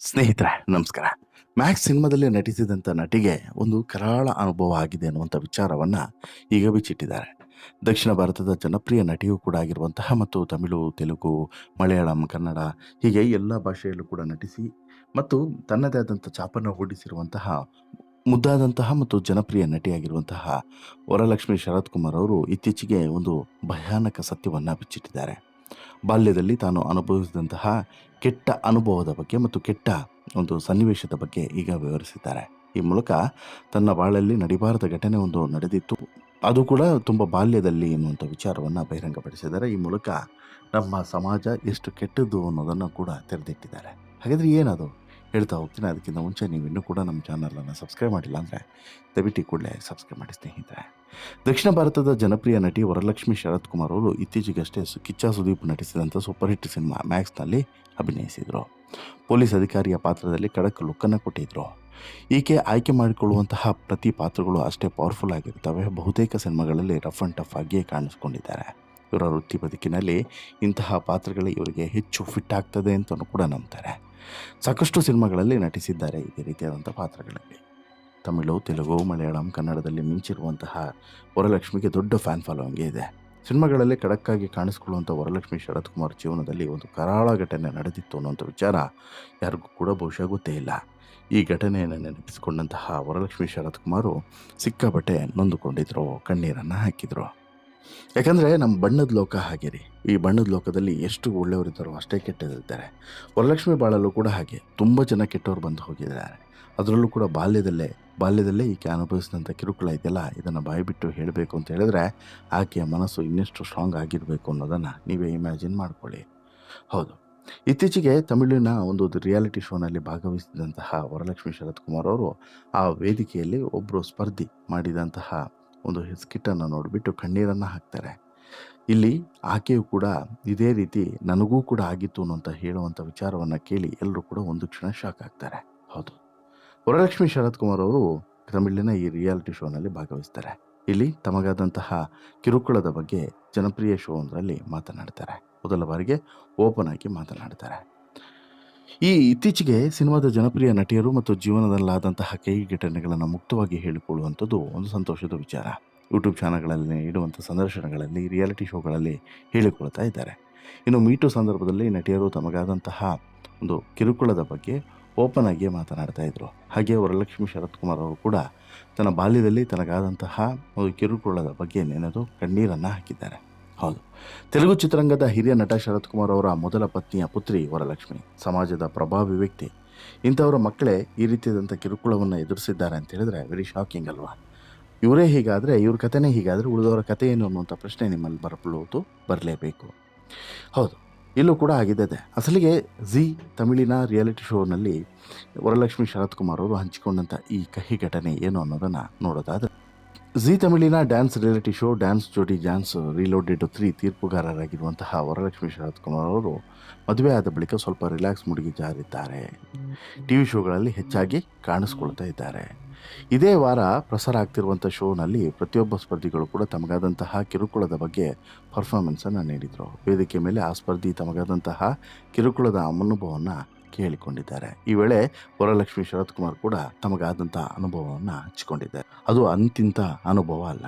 ಸ್ನೇಹಿತರೆ, ನಮಸ್ಕಾರ. ಮ್ಯಾಕ್ಸ್ ಸಿನಿಮಾದಲ್ಲಿ ನಟಿಸಿದಂಥ ನಟಿಗೆ ಒಂದು ಕರಾಳ ಅನುಭವ ಆಗಿದೆ ಅನ್ನುವಂಥ ವಿಚಾರವನ್ನು ಈಗ ಬಿಚ್ಚಿಟ್ಟಿದ್ದಾರೆ. ದಕ್ಷಿಣ ಭಾರತದ ಜನಪ್ರಿಯ ನಟಿಯೂ ಕೂಡ ಆಗಿರುವಂತಹ ಮತ್ತು ತಮಿಳು, ತೆಲುಗು, ಮಲಯಾಳಂ, ಕನ್ನಡ ಹೀಗೆ ಎಲ್ಲ ಭಾಷೆಯಲ್ಲೂ ಕೂಡ ನಟಿಸಿ ಮತ್ತು ತನ್ನದೇ ಆದಂಥ ಛಾಪನ್ನು ಹೂಡಿಸಿರುವಂತಹ ಮುದ್ದಾದಂತಹ ಮತ್ತು ಜನಪ್ರಿಯ ನಟಿಯಾಗಿರುವಂತಹ ವರಲಕ್ಷ್ಮಿ ಶರತ್ ಕುಮಾರ್ ಅವರು ಇತ್ತೀಚೆಗೆ ಒಂದು ಭಯಾನಕ ಸತ್ಯವನ್ನು ಬಿಚ್ಚಿಟ್ಟಿದ್ದಾರೆ. ಬಾಲ್ಯದಲ್ಲಿ ತಾನು ಅನುಭವಿಸಿದಂತಹ ಕೆಟ್ಟ ಅನುಭವದ ಬಗ್ಗೆ ಮತ್ತು ಕೆಟ್ಟ ಒಂದು ಸನ್ನಿವೇಶದ ಬಗ್ಗೆ ಈಗ ವಿವರಿಸಿದ್ದಾರೆ. ಈ ಮೂಲಕ ತನ್ನ ಬಾಳಲ್ಲಿ ನಡಿಬಾರದ ಘಟನೆ ಒಂದು ನಡೆದಿತ್ತು. ಅದು ಕೂಡ ತುಂಬ ಬಾಲ್ಯದಲ್ಲಿ ಎನ್ನುವಂಥ ವಿಚಾರವನ್ನು ಬಹಿರಂಗಪಡಿಸಿದ್ದಾರೆ. ಈ ಮೂಲಕ ನಮ್ಮ ಸಮಾಜ ಎಷ್ಟು ಕೆಟ್ಟದ್ದು ಅನ್ನೋದನ್ನು ಕೂಡ ತೆರೆದಿಟ್ಟಿದ್ದಾರೆ. ಹಾಗಾದರೆ ಏನದು ಹೇಳ್ತಾ ಹೋಗ್ತೀನಿ. ಅದಕ್ಕಿಂತ ಮುಂಚೆ ನೀವು ಇನ್ನೂ ಕೂಡ ನಮ್ಮ ಚಾನಲನ್ನು ಸಬ್ಸ್ಕ್ರೈಬ್ ಮಾಡಿಲ್ಲ ಅಂದರೆ ದಯವಿಟ್ಟು ಕೂಡಲೇ ಸಬ್ಸ್ಕ್ರೈಬ್ ಮಾಡಿ ಸ್ನೇಹಿತರೆ. ದಕ್ಷಿಣ ಭಾರತದ ಜನಪ್ರಿಯ ನಟಿ ವರಲಕ್ಷ್ಮಿ ಶರತ್ ಕುಮಾರ್ ಅವರು ಇತ್ತೀಚೆಗಷ್ಟೇ ಕಿಚ್ಚ ಸುದೀಪ್ ನಟಿಸಿದಂಥ ಸೂಪರ್ ಹಿಟ್ ಸಿನಿಮಾ ಮ್ಯಾಕ್ಸ್ನಲ್ಲಿ ಅಭಿನಯಿಸಿದರು. ಪೊಲೀಸ್ ಅಧಿಕಾರಿಯ ಪಾತ್ರದಲ್ಲಿ ಖಡಕ್ ಲುಕ್ಕನ್ನು ಕೊಟ್ಟಿದ್ದರು ಈಕೆ ಆಯ್ಕೆ ಮಾಡಿಕೊಳ್ಳುವಂತಹ ಪ್ರತಿ ಪಾತ್ರಗಳು ಅಷ್ಟೇ ಪವರ್ಫುಲ್ ಆಗಿರ್ತವೆ ಬಹುತೇಕ ಸಿನಿಮಾಗಳಲ್ಲಿ ರಫ್ ಆ್ಯಂಡ್ ಟಫ್ ಆಗಿಯೇ ಕಾಣಿಸ್ಕೊಂಡಿದ್ದಾರೆ. ಇವರ ವೃತ್ತಿ ಬದುಕಿನಲ್ಲಿ ಇಂತಹ ಪಾತ್ರಗಳೇ ಇವರಿಗೆ ಹೆಚ್ಚು ಫಿಟ್ ಆಗ್ತದೆ ಅಂತಲೂ ಕೂಡ ನಂಬ್ತಾರೆ. ಸಾಕಷ್ಟು ಸಿನಿಮಾಗಳಲ್ಲಿ ನಟಿಸಿದ್ದಾರೆ ಇದೇ ರೀತಿಯಾದಂಥ ಪಾತ್ರಗಳಲ್ಲಿ. ತಮಿಳು, ತೆಲುಗು, ಮಲಯಾಳಂ, ಕನ್ನಡದಲ್ಲಿ ಮಿಂಚಿರುವಂತಹ ವರಲಕ್ಷ್ಮಿಗೆ ದೊಡ್ಡ ಫ್ಯಾನ್ ಫಾಲೋವಿಂಗ್ ಇದೆ. ಸಿನಿಮಾಗಳಲ್ಲಿ ಖಡಕ್ಕಾಗಿ ಕಾಣಿಸಿಕೊಳ್ಳುವಂಥ ವರಲಕ್ಷ್ಮಿ ಶರತ್ ಕುಮಾರ್ ಜೀವನದಲ್ಲಿ ಒಂದು ಕರಾಳ ಘಟನೆ ನಡೆದಿತ್ತು ಅನ್ನುವಂಥ ವಿಚಾರ ಯಾರಿಗೂ ಕೂಡ ಬಹುಶಃ ಗೊತ್ತೇ ಇಲ್ಲ. ಈ ಘಟನೆಯನ್ನು ನೆನಪಿಸಿಕೊಂಡಂತಹ ವರಲಕ್ಷ್ಮಿ ಶರತ್ ಕುಮಾರು ಸಿಕ್ಕಾಪಟ್ಟೆ ನೊಂದುಕೊಂಡಿದ್ರು, ಕಣ್ಣೀರನ್ನು ಹಾಕಿದರು. ಯಾಕಂದರೆ ನಮ್ಮ ಬಣ್ಣದ ಲೋಕ ಹಾಗೆ ರೀ ಈ ಬಣ್ಣದ ಲೋಕದಲ್ಲಿ ಎಷ್ಟು ಒಳ್ಳೆಯವರಿದ್ದಾರೋ ಅಷ್ಟೇ ಕೆಟ್ಟದಿರ್ತಾರೆ ವರಲಕ್ಷ್ಮಿ ಬಾಳಲ್ಲೂ ಕೂಡ ಹಾಗೆ. ತುಂಬ ಜನ ಕೆಟ್ಟವರು ಬಂದು ಹೋಗಿದ್ದಾರೆ. ಅದರಲ್ಲೂ ಕೂಡ ಬಾಲ್ಯದಲ್ಲೇ ಬಾಲ್ಯದಲ್ಲೇ ಈಕೆ ಅನುಭವಿಸಿದಂಥ ಕಿರುಕುಳ ಇದೆಯಲ್ಲ? ಇದನ್ನು ಬಾಯಿಬಿಟ್ಟು ಹೇಳಬೇಕು ಅಂತ ಹೇಳಿದ್ರೆ ಆಕೆಯ ಮನಸ್ಸು ಇನ್ನೆಷ್ಟು ಸ್ಟ್ರಾಂಗ್ ಆಗಿರಬೇಕು ಅನ್ನೋದನ್ನು ನೀವೇ ಇಮ್ಯಾಜಿನ್ ಮಾಡ್ಕೊಳ್ಳಿ. ಹೌದು. ಇತ್ತೀಚೆಗೆ ತಮಿಳಿನ ಒಂದು ರಿಯಾಲಿಟಿ ಶೋನಲ್ಲಿ ಭಾಗವಹಿಸಿದಂತಹ ವರಲಕ್ಷ್ಮಿ ಶರತ್ ಕುಮಾರ್ ಅವರು ಆ ವೇದಿಕೆಯಲ್ಲಿ ಒಬ್ಬರು ಸ್ಪರ್ಧಿ ಮಾಡಿದಂತಹ ಒಂದು ಸ್ಕಿಟ್ಟನ್ನು ನೋಡಿಬಿಟ್ಟು ಕಣ್ಣೀರನ್ನು ಹಾಕ್ತಾರೆ. ಇಲ್ಲಿ ಆಕೆಯು ಕೂಡ ಇದೇ ರೀತಿ ನನಗೂ ಕೂಡ ಆಗಿತ್ತು ಅಂತ ಹೇಳುವಂಥ ವಿಚಾರವನ್ನು ಕೇಳಿ ಎಲ್ಲರೂ ಕೂಡ ಒಂದು ಕ್ಷಣ ಶಾಕ್ ಆಗ್ತಾರೆ. ಹೌದು. ವರಲಕ್ಷ್ಮಿ ಶರತ್ ಕುಮಾರ್ ಅವರು ತಮಿಳಿನ ಈ ರಿಯಾಲಿಟಿ ಶೋನಲ್ಲಿ ಭಾಗವಹಿಸ್ತಾರೆ. ಇಲ್ಲಿ ತಮಗಾದಂತಹ ಕಿರುಕುಳದ ಬಗ್ಗೆ ಜನಪ್ರಿಯ ಶೋ ಒಂದರಲ್ಲಿ ಮಾತನಾಡ್ತಾರೆ. ಮೊದಲ ಬಾರಿಗೆ ಓಪನ್ ಆಗಿ ಮಾತನಾಡ್ತಾರೆ. ಈ ಇತ್ತೀಚೆಗೆ ಸಿನಿಮಾದ ಜನಪ್ರಿಯ ನಟಿಯರು ಮತ್ತು ಜೀವನದಲ್ಲಾದಂತಹ ಕೈ ಘಟನೆಗಳನ್ನು ಮುಕ್ತವಾಗಿ ಹೇಳಿಕೊಳ್ಳುವಂಥದ್ದು ಒಂದು ಸಂತೋಷದ ವಿಚಾರ. ಯೂಟ್ಯೂಬ್ ಚಾನಲ್ಗಳಲ್ಲಿ ಇಡುವಂಥ ಸಂದರ್ಶನಗಳಲ್ಲಿ ರಿಯಾಲಿಟಿ ಶೋಗಳಲ್ಲಿ ಹೇಳಿಕೊಳ್ತಾ ಇದ್ದಾರೆ. ಇನ್ನು ಮೀಟು ಸಂದರ್ಭದಲ್ಲಿ ನಟಿಯರು ತಮಗಾದಂತಹ ಒಂದು ಕಿರುಕುಳದ ಬಗ್ಗೆ ಓಪನ್ ಆಗಿ ಮಾತನಾಡ್ತಾ ಇದ್ರು. ಹಾಗೆ ವರಲಕ್ಷ್ಮಿ ಶರತ್ ಕುಮಾರ್ ಅವರು ಕೂಡ ತನ್ನ ಬಾಲ್ಯದಲ್ಲಿ ತನಗಾದಂತಹ ಒಂದು ಕಿರುಕುಳದ ಬಗ್ಗೆ ನೆನೆದು ಕಣ್ಣೀರನ್ನು ಹಾಕಿದ್ದಾರೆ. ಹೌದು. ತೆಲುಗು ಚಿತ್ರರಂಗದ ಹಿರಿಯ ನಟ ಶರತ್ ಕುಮಾರ್ ಅವರ ಮೊದಲ ಪತ್ನಿಯ ಪುತ್ರಿ ವರಲಕ್ಷ್ಮಿ. ಸಮಾಜದ ಪ್ರಭಾವಿ ವ್ಯಕ್ತಿ. ಇಂಥವರ ಮಕ್ಕಳೇ ಈ ರೀತಿಯಾದಂಥ ಕಿರುಕುಳವನ್ನು ಎದುರಿಸಿದ್ದಾರೆ ಅಂತ ಹೇಳಿದ್ರೆ ವೆರಿ ಶಾಕಿಂಗ್ ಅಲ್ವಾ? ಇವರೇ ಹೀಗಾದರೆ, ಇವ್ರ ಕಥೆನೇ ಹೀಗಾದರೆ ಉಳಿದವರ ಕಥೆ ಏನು ಅನ್ನುವಂಥ ಪ್ರಶ್ನೆ ನಿಮ್ಮಲ್ಲಿ ಬರಬಹುದು ಬರಲೇಬೇಕು. ಹೌದು, ಇಲ್ಲೂ ಕೂಡ ಆಗಿದೆ ಅಸಲಿಗೆ ಝಿ ತಮಿಳಿನ ರಿಯಾಲಿಟಿ ಶೋನಲ್ಲಿ ವರಲಕ್ಷ್ಮಿ ಶರತ್ ಕುಮಾರ್ ಅವರು ಹಂಚಿಕೊಂಡಂಥ ಈ ಕಹಿ ಘಟನೆ ಏನು ಅನ್ನೋದನ್ನು ನೋಡೋದಾದರೆ Zee ತಮಿಳಿನ dance reality show dance Jodi dance reloaded three ತೀರ್ಪುಗಾರರಾಗಿರುವಂತಹ Varalakshmi ಶರತ್ ಕುಮಾರ್ ಅವರು ಮದುವೆ ಆದ ಬಳಿಕ ಸ್ವಲ್ಪ ರಿಲ್ಯಾಕ್ಸ್ ಮುಡುಗಿ ಜಾರಿದ್ದಾರೆ. ಟಿ ವಿ ಶೋಗಳಲ್ಲಿ ಹೆಚ್ಚಾಗಿ ಕಾಣಿಸ್ಕೊಳ್ತಾ ಇದ್ದಾರೆ. ಇದೇ ವಾರ ಪ್ರಸಾರ ಆಗ್ತಿರುವಂಥ ಶೋನಲ್ಲಿ ಪ್ರತಿಯೊಬ್ಬ ಸ್ಪರ್ಧಿಗಳು ಕೂಡ ತಮಗಾದಂತಹ ಕಿರುಕುಳದ ಬಗ್ಗೆ ಪರ್ಫಾರ್ಮೆನ್ಸನ್ನು ನೀಡಿದರು. ವೇದಿಕೆ ಮೇಲೆ ಆ ಸ್ಪರ್ಧಿ ತಮಗಾದಂತಹ ಕಿರುಕುಳದ ಅನುಭವವನ್ನು ಕೇಳಿಕೊಂಡಿದ್ದಾರೆ. ಈ ವೇಳೆ ವರಲಕ್ಷ್ಮಿ ಶರತ್ ಕುಮಾರ್ ಕೂಡ ತಮಗಾದಂತಹ ಅನುಭವವನ್ನು ಹಂಚಿಕೊಂಡಿದ್ದಾರೆ. ಅದು ಅಂತಿಂತ ಅನುಭವ ಅಲ್ಲ.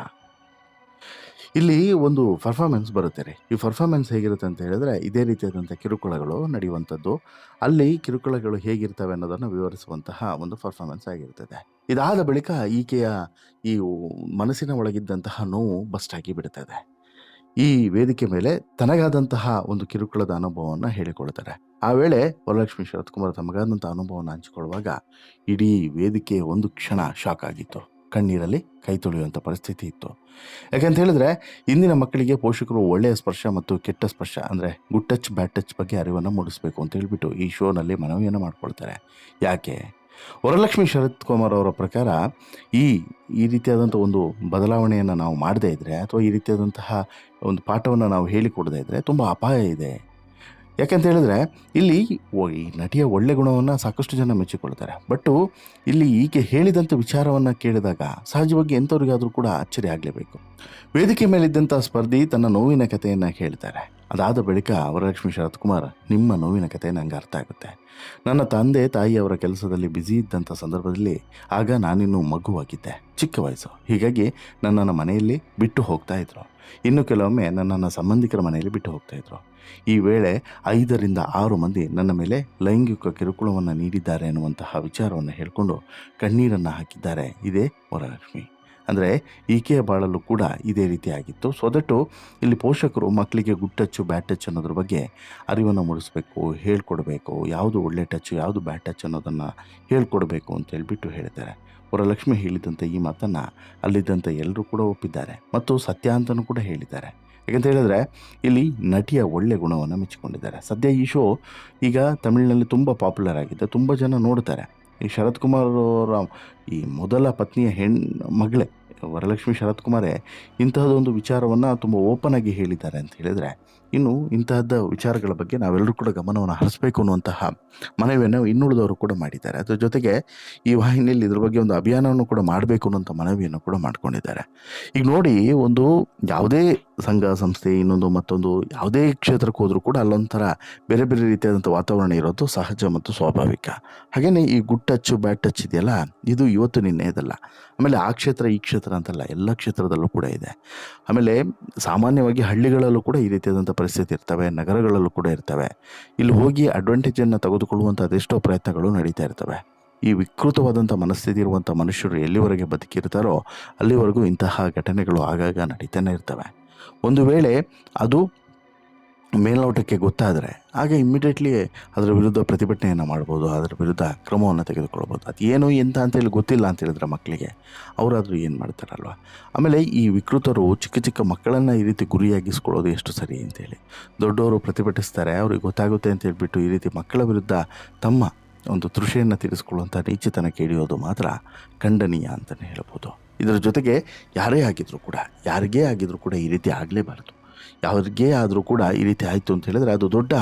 ಇಲ್ಲಿ ಒಂದು ಪರ್ಫಾರ್ಮೆನ್ಸ್ ಬರುತ್ತೆ ರೀ. ಈ ಪರ್ಫಾರ್ಮೆನ್ಸ್ ಹೇಗಿರುತ್ತೆ ಅಂತ ಹೇಳಿದ್ರೆ, ಇದೇ ರೀತಿಯಾದಂಥ ಕಿರುಕುಳಗಳು ನಡೆಯುವಂಥದ್ದು. ಅಲ್ಲಿ ಕಿರುಕುಳಗಳು ಹೇಗಿರ್ತವೆ ಅನ್ನೋದನ್ನು ವಿವರಿಸುವಂತಹ ಒಂದು ಪರ್ಫಾರ್ಮೆನ್ಸ್ ಆಗಿರ್ತದೆ. ಇದಾದ ಬಳಿಕ ಈಕೆಯ ಈ ಮನಸ್ಸಿನ ಒಳಗಿದ್ದಂತಹ ನೋವು ಬಸ್ಟ್ ಆಗಿ ಬಿಡುತ್ತದೆ ಈ ವೇದಿಕೆ ಮೇಲೆ ತನಗಾದಂತಹ ಒಂದು ಕಿರುಕುಳದ ಅನುಭವವನ್ನು ಹೇಳಿಕೊಳ್ತಾರೆ ಆ ವೇಳೆ ವರಲಕ್ಷ್ಮಿ ಶರತ್ ಕುಮಾರ್ ತಮಗಾದಂಥ ಅನುಭವವನ್ನು ಹಂಚಿಕೊಳ್ಳುವಾಗ ಇಡೀ ವೇದಿಕೆ ಒಂದು ಕ್ಷಣ ಶಾಕ್ ಆಗಿತ್ತು. ಕಣ್ಣೀರಲ್ಲಿ ಕೈ ತೊಳೆಯುವಂಥ ಪರಿಸ್ಥಿತಿ ಇತ್ತು. ಯಾಕೆಂತ ಹೇಳಿದ್ರೆ ಇಂದಿನ ಮಕ್ಕಳಿಗೆ ಪೋಷಕರು ಒಳ್ಳೆಯ ಸ್ಪರ್ಶ ಮತ್ತು ಕೆಟ್ಟ ಸ್ಪರ್ಶ ಅಂದರೆ ಗುಡ್ ಟಚ್, ಬ್ಯಾಡ್ ಟಚ್ ಬಗ್ಗೆ ಅರಿವನ್ನು ಮೂಡಿಸಬೇಕು ಅಂತ ಹೇಳಿಬಿಟ್ಟು ಈ ಶೋನಲ್ಲಿ ಮನವಿಯನ್ನು ಮಾಡ್ಕೊಳ್ತಾರೆ. ಯಾಕೆ? ವರಲಕ್ಷ್ಮಿ ಶರತ್ ಕುಮಾರ್ ಅವರ ಪ್ರಕಾರ ಈ ಈ ರೀತಿಯಾದಂಥ ಒಂದು ಬದಲಾವಣೆಯನ್ನು ನಾವು ಮಾಡದೇ ಇದ್ದರೆ ಅಥವಾ ಈ ರೀತಿಯಾದಂತಹ ಒಂದು ಪಾಠವನ್ನು ನಾವು ಹೇಳಿಕೊಡದೇ ಇದ್ದರೆ ತುಂಬ ಅಪಾಯ ಇದೆ. ಯಾಕೆಂತ ಹೇಳಿದ್ರೆ ಇಲ್ಲಿ ಈ ನಟಿಯ ಒಳ್ಳೆ ಗುಣವನ್ನು ಸಾಕಷ್ಟು ಜನ ಮೆಚ್ಚಿಕೊಳ್ತಾರೆ ಬಟ್ಟು ಇಲ್ಲಿ ಈಕೆ ಹೇಳಿದಂಥ ವಿಚಾರವನ್ನು ಕೇಳಿದಾಗ ಸಹಜವಾಗಿ ಎಂಥವ್ರಿಗಾದರೂ ಕೂಡ ಅಚ್ಚರಿ ಆಗಲೇಬೇಕು. ವೇದಿಕೆ ಮೇಲಿದ್ದಂಥ ಸ್ಪರ್ಧಿ ತನ್ನ ನೋವಿನ ಕಥೆಯನ್ನು ಹೇಳ್ತಾರೆ ಅದಾದ ಬಳಿಕ ವರಲಕ್ಷ್ಮಿ ಶರತ್ಕುಮಾರ್ ನಿಮ್ಮ ನೋವಿನ ಕತೆ ನನಗೆ ಅರ್ಥ ಆಗುತ್ತೆ. ನನ್ನ ತಂದೆ ತಾಯಿಯವರ ಕೆಲಸದಲ್ಲಿ ಬ್ಯುಸಿ ಇದ್ದಂಥ ಸಂದರ್ಭದಲ್ಲಿ ಆಗ ನಾನಿನ್ನು ಮಗುವಾಗಿದ್ದೆ. ಚಿಕ್ಕ ವಯಸ್ಸು. ಹೀಗಾಗಿ ನನ್ನನ್ನು ಮನೆಯಲ್ಲಿ ಬಿಟ್ಟು ಹೋಗ್ತಾ ಇದ್ರು. ಇನ್ನು ಕೆಲವೊಮ್ಮೆ ನನ್ನನ್ನು ಸಂಬಂಧಿಕರ ಮನೆಯಲ್ಲಿ ಬಿಟ್ಟು ಹೋಗ್ತಾ ಇದ್ರು. ಈ ವೇಳೆ ಐದರಿಂದ ಆರು ಮಂದಿ ನನ್ನ ಮೇಲೆ ಲೈಂಗಿಕ ಕಿರುಕುಳವನ್ನು ನೀಡಿದ್ದಾರೆ ಎನ್ನುವಂತಹ ವಿಚಾರವನ್ನು ಹೇಳಿಕೊಂಡು ಕಣ್ಣೀರನ್ನು ಹಾಕಿದ್ದಾರೆ. ಇದೇ ವರಲಕ್ಷ್ಮಿ. ಅಂದರೆ ಈಕೆಯ ಬಾಳಲು ಕೂಡ ಇದೇ ರೀತಿಯಾಗಿತ್ತು. ಸೊ ದಟ್ಟು ಇಲ್ಲಿ ಪೋಷಕರು ಮಕ್ಕಳಿಗೆ ಗುಡ್ ಟಚ್ಚು ಬ್ಯಾಡ್ ಟಚ್ ಅನ್ನೋದ್ರ ಬಗ್ಗೆ ಅರಿವನ್ನು ಮೂಡಿಸಬೇಕು, ಹೇಳ್ಕೊಡ್ಬೇಕು. ಯಾವುದು ಒಳ್ಳೆ ಟಚ್ಚು ಯಾವುದು ಬ್ಯಾಡ್ ಟಚ್ ಅನ್ನೋದನ್ನು ಹೇಳ್ಕೊಡ್ಬೇಕು ಅಂತ ಹೇಳ್ಬಿಟ್ಟು ಹೇಳಿದ್ದಾರೆ. ವರಲಕ್ಷ್ಮಿ ಹೇಳಿದಂಥ ಈ ಮಾತನ್ನು ಅಲ್ಲಿದ್ದಂಥ ಎಲ್ಲರೂ ಕೂಡ ಒಪ್ಪಿದ್ದಾರೆ. ಮತ್ತು ಸತ್ಯ ಅಂತಲೂ ಕೂಡ ಹೇಳಿದ್ದಾರೆ. ಯಾಕಂತ ಹೇಳಿದ್ರೆ ಇಲ್ಲಿ ನಟಿಯ ಒಳ್ಳೆ ಗುಣವನ್ನು ಮೆಚ್ಚಿಕೊಂಡಿದ್ದಾರೆ. ಸದ್ಯ ಈ ಶೋ ಈಗ ತಮಿಳಿನಲ್ಲಿ ತುಂಬ ಪಾಪ್ಯುಲರ್ ಆಗಿದೆ. ತುಂಬ ಜನ ನೋಡ್ತಾರೆ. ಈ ಶರತ್ ಕುಮಾರ್ ಅವರ ಈ ಮೊದಲ ಪತ್ನಿಯ ಹೆಣ್ಣು ಮಗಳೇ ವರಲಕ್ಷ್ಮಿ ಶರತ್ ಕುಮಾರೇ ಇಂತಹದೊಂದು ವಿಚಾರವನ್ನು ತುಂಬ ಓಪನ್ ಆಗಿ ಹೇಳಿದ್ದಾರೆ ಅಂತ ಹೇಳಿದರೆ ಇನ್ನು ಇಂತಹದ್ದ ವಿಚಾರಗಳ ಬಗ್ಗೆ ನಾವೆಲ್ಲರೂ ಕೂಡ ಗಮನವನ್ನು ಹರಿಸಬೇಕು ಅನ್ನುವಂತಹ ಮನವಿಯನ್ನು ಇನ್ನುಳಿದವರು ಕೂಡ ಮಾಡಿದ್ದಾರೆ. ಅದರ ಜೊತೆಗೆ ಈ ವಾಹಿನಿಯಲ್ಲಿ ಇದ್ರ ಬಗ್ಗೆ ಒಂದು ಅಭಿಯಾನವನ್ನು ಕೂಡ ಮಾಡಬೇಕು ಅನ್ನೋಂಥ ಮನವಿಯನ್ನು ಕೂಡ ಮಾಡ್ಕೊಂಡಿದ್ದಾರೆ. ಈಗ ನೋಡಿ, ಒಂದು ಯಾವುದೇ ಸಂಘ, ಸಂಸ್ಥೆ, ಇನ್ನೊಂದು ಮತ್ತೊಂದು ಯಾವುದೇ ಕ್ಷೇತ್ರಕ್ಕೆ ಹೋದರೂ ಕೂಡ ಅಲ್ಲೊಂಥರ ಬೇರೆ ಬೇರೆ ರೀತಿಯಾದಂಥ ವಾತಾವರಣ ಇರೋದು ಸಹಜ ಮತ್ತು ಸ್ವಾಭಾವಿಕ. ಹಾಗೆಯೇ ಈ ಗುಡ್ ಟಚ್, ಬ್ಯಾಡ್ ಟಚ್ ಇದೆಯಲ್ಲ, ಇದು ಇವತ್ತು ನಿನ್ನೆದಲ್ಲ ಆಮೇಲೆ ಆ ಕ್ಷೇತ್ರ, ಈ ಕ್ಷೇತ್ರ ಅಂತಲ್ಲ, ಎಲ್ಲ ಕ್ಷೇತ್ರದಲ್ಲೂ ಕೂಡ ಇದೆ. ಆಮೇಲೆ ಸಾಮಾನ್ಯವಾಗಿ ಹಳ್ಳಿಗಳಲ್ಲೂ ಕೂಡ ಈ ರೀತಿಯಾದಂಥ ಪರಿಸ್ಥಿತಿ ಇರ್ತವೆ, ನಗರಗಳಲ್ಲೂ ಕೂಡ ಇರ್ತವೆ. ಇಲ್ಲಿ ಹೋಗಿ ಅಡ್ವಾಂಟೇಜನ್ನು ತೆಗೆದುಕೊಳ್ಳುವಂಥ ಅದೆಷ್ಟೋ ಪ್ರಯತ್ನಗಳು ನಡೀತಾ ಇರ್ತವೆ. ಈ ವಿಕೃತವಾದಂಥ ಮನಸ್ಥಿತಿ ಇರುವಂಥ ಮನುಷ್ಯರು ಎಲ್ಲಿವರೆಗೆ ಬದುಕಿರ್ತಾರೋ ಅಲ್ಲಿವರೆಗೂ ಇಂತಹ ಘಟನೆಗಳು ಆಗಾಗ ನಡೀತಾನೆ ಇರ್ತವೆ. ಒಂದು ವೇಳೆ ಅದು ಮೇಲ್ನೋಟಕ್ಕೆ ಗೊತ್ತಾದರೆ ಆಗ ಇಮ್ಮಿಡಿಯೇಟ್ಲಿ ಅದರ ವಿರುದ್ಧ ಪ್ರತಿಭಟನೆಯನ್ನು ಮಾಡ್ಬೋದು, ಅದರ ವಿರುದ್ಧ ಕ್ರಮವನ್ನು ತೆಗೆದುಕೊಳ್ಬೋದು. ಅದು ಏನು, ಎಂತ ಅಂತೇಳಿ ಗೊತ್ತಿಲ್ಲ ಅಂತ ಹೇಳಿದ್ರೆ ಮಕ್ಕಳಿಗೆ ಅವರಾದರೂ ಏನು ಮಾಡ್ತಾರಲ್ವ? ಆಮೇಲೆ ಈ ವಿಕೃತರು ಚಿಕ್ಕ ಚಿಕ್ಕ ಮಕ್ಕಳನ್ನು ಈ ರೀತಿ ಗುರಿಯಾಗಿಸ್ಕೊಳ್ಳೋದು ಎಷ್ಟು ಸರಿ ಅಂತೇಳಿ ದೊಡ್ಡವರು ಪ್ರತಿಭಟಿಸ್ತಾರೆ, ಅವ್ರಿಗೆ ಗೊತ್ತಾಗುತ್ತೆ ಅಂತ ಹೇಳಿಬಿಟ್ಟು ಈ ರೀತಿ ಮಕ್ಕಳ ವಿರುದ್ಧ ತಮ್ಮ ಒಂದು ತೃಷೆಯನ್ನು ತೀರಿಸ್ಕೊಳ್ಳುವಂಥ ನೀಚತನ ಕೇಳಿಯೋದು ಮಾತ್ರ ಖಂಡನೀಯ ಅಂತಲೇ ಹೇಳ್ಬೋದು. ಇದರ ಜೊತೆಗೆ ಯಾರೇ ಆಗಿದ್ರು ಕೂಡ, ಯಾರಿಗೇ ಆಗಿದ್ರು ಕೂಡ ಈ ರೀತಿ ಆಗಲೇಬಾರ್ದು. ಯಾರಿಗೇ ಆದರೂ ಕೂಡ ಈ ರೀತಿ ಆಯಿತು ಅಂತ ಹೇಳಿದ್ರೆ ಅದು ದೊಡ್ಡ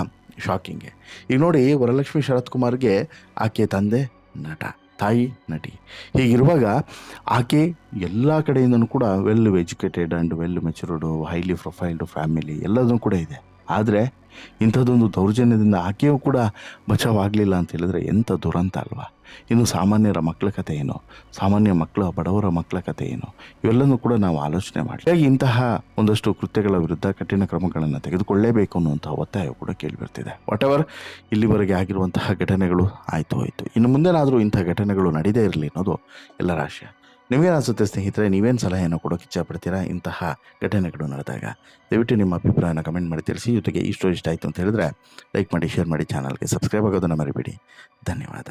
ಶಾಕಿಂಗೆ ಈಗ ನೋಡಿ, ವರಲಕ್ಷ್ಮಿ ಶರತ್ ಕುಮಾರ್ಗೆ ಆಕೆ ತಂದೆ, ನಟ, ತಾಯಿ, ನಟಿ. ಹೀಗಿರುವಾಗ ಆಕೆ ಎಲ್ಲ ಕಡೆಯಿಂದನೂ ಕೂಡ well educated and well matured highly profiled family ಎಲ್ಲದೂ ಕೂಡ ಇದೆ. ಆದರೆ ಇಂಥದ್ದೊಂದು ದೌರ್ಜನ್ಯದಿಂದ ಆಕೆಯೂ ಕೂಡ ಬಚಾವಾಗಲಿಲ್ಲ ಅಂತ ಹೇಳಿದ್ರೆ ಎಂಥ ದುರಂತ ಅಲ್ವಾ? ಇನ್ನು ಸಾಮಾನ್ಯರ ಮಕ್ಕಳ ಕಥೆ ಏನು? ಸಾಮಾನ್ಯ ಮಕ್ಕಳ, ಬಡವರ ಮಕ್ಕಳ ಕಥೆ ಏನು? ಇವೆಲ್ಲನೂ ಕೂಡ ನಾವು ಆಲೋಚನೆ ಮಾಡಿ ಇಂತಹ ಒಂದಷ್ಟು ಕೃತ್ಯಗಳ ವಿರುದ್ಧ ಕಠಿಣ ಕ್ರಮಗಳನ್ನು ತೆಗೆದುಕೊಳ್ಳಲೇಬೇಕು ಅನ್ನುವಂಥ ಒತ್ತಾಯ ಕೂಡ ಕೇಳಿಬರ್ತಿದೆ ವಾಟ್ ಎವರ್ ಇಲ್ಲಿವರೆಗೆ ಆಗಿರುವಂತಹ ಘಟನೆಗಳು ಆಯಿತು ಹೋಯಿತು. ಇನ್ನು ಮುಂದೇನಾದರೂ ಇಂಥ ಘಟನೆಗಳು ನಡೀದೇ ಇರಲಿ ಅನ್ನೋದು ಎಲ್ಲರ ಆಶಯ ನಿಮಗೇನು ಅನಿಸುತ್ತೆ ಸ್ನೇಹಿತರೆ, ನೀವೇನು ಸಲಹೆಯನ್ನು ಕೊಡೋಕೆ ಇಚ್ಛಪಡ್ತೀರಾ? ಇಂತಹ ಘಟನೆಗಳು ನಡೆದಾಗ ದಯವಿಟ್ಟು ನಿಮ್ಮ ಅಭಿಪ್ರಾಯನ ಕಮೆಂಟ್ ಮಾಡಿ ತಿಳಿಸಿ. ಜೊತೆಗೆ ಇಷ್ಟು ಇಷ್ಟ ಆಯಿತು ಅಂತ ಹೇಳಿದ್ರೆ ಲೈಕ್ ಮಾಡಿ ಶೇರ್ ಮಾಡಿ ಚಾನಲ್ಗೆ ಸಬ್ಸ್ಕ್ರೈಬ್ ಆಗೋದನ್ನು ಮರಿಬೇಡಿ. ಧನ್ಯವಾದ.